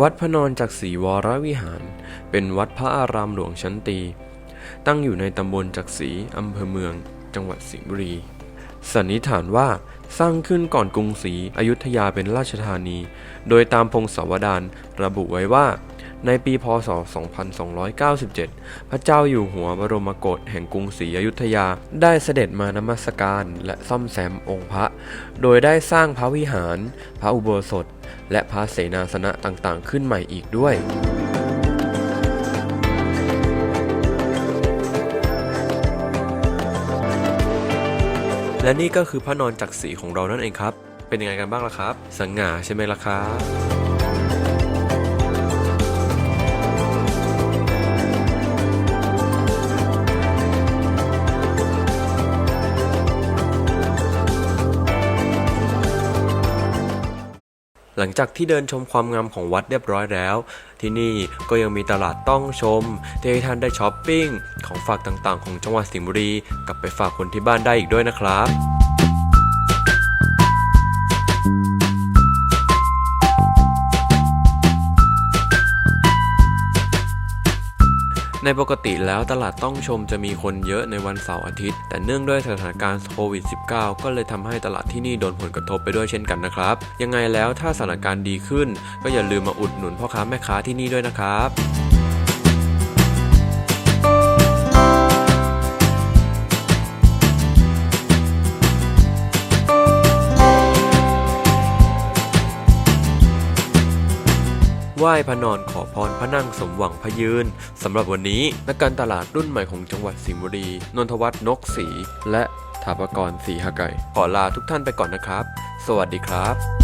วัดพระนอนจักรีวรวิหาร เป็นวัดพระอารามหลวงชั้นตี ตั้งอยู่ในตำบลจักรีอำเภอเมือง จังหวัดสิงห์บุรี สันนิษฐานว่าสร้างขึ้นก่อนกรุงศรีอยุธยาเป็นราชธานี โดยตามพงศาวดารระบุไว้ว่า ในปีพศ 2297 พระเจ้าอยู่หัวบรมโกศแห่งกรุงศรีอยุธยา ได้เสด็จมานมัสการและซ่อมแซมองค์พระ โดยได้สร้างพระวิหาร พระอุโบสถ และพระเสนาสนะต่างๆ ขึ้นใหม่อีกด้วยและนี่ก็คือพระนอนจักรีของเรานั่นเองครับ เป็นยังไงกันบ้างล่ะครับ สง่าใช่ไหมล่ะครับ หลังจากที่เดินชมความงามของวัดเรียบร้อยแล้ว ที่นี่ก็ยังมีตลาดต้องชมที่ให้ท่านได้ช้อปปิ้งของฝากต่างๆ ของจังหวัดสิงห์บุรี กลับไปฝากคนที่บ้านได้อีกด้วยนะครับ ในปกติแล้วตลาดต้องชมจะมีคนเยอะในวันเสาร์อาทิตย์ แต่เนื่องด้วยสถานการณ์โควิด -19 ก็เลยทำให้ตลาดที่นี่โดนผลกระทบไปด้วยเช่นกันนะครับ ยังไงแล้วถ้าสถานการณ์ดีขึ้น ก็อย่าลืมมาอุดหนุนพ่อค้าแม่ค้าที่นี่ด้วยนะครับ ไหว้พระนอนขอพรพระนั่งสมหวังพยืนสำหรับวันนี้นักการตลาดรุ่นใหม่ของจังหวัดสิงห์บุรี นนทวัฒน์นกศรีและถาปกรศรีหไก่ขอลาทุกท่านไปก่อนนะครับ สวัสดีครับ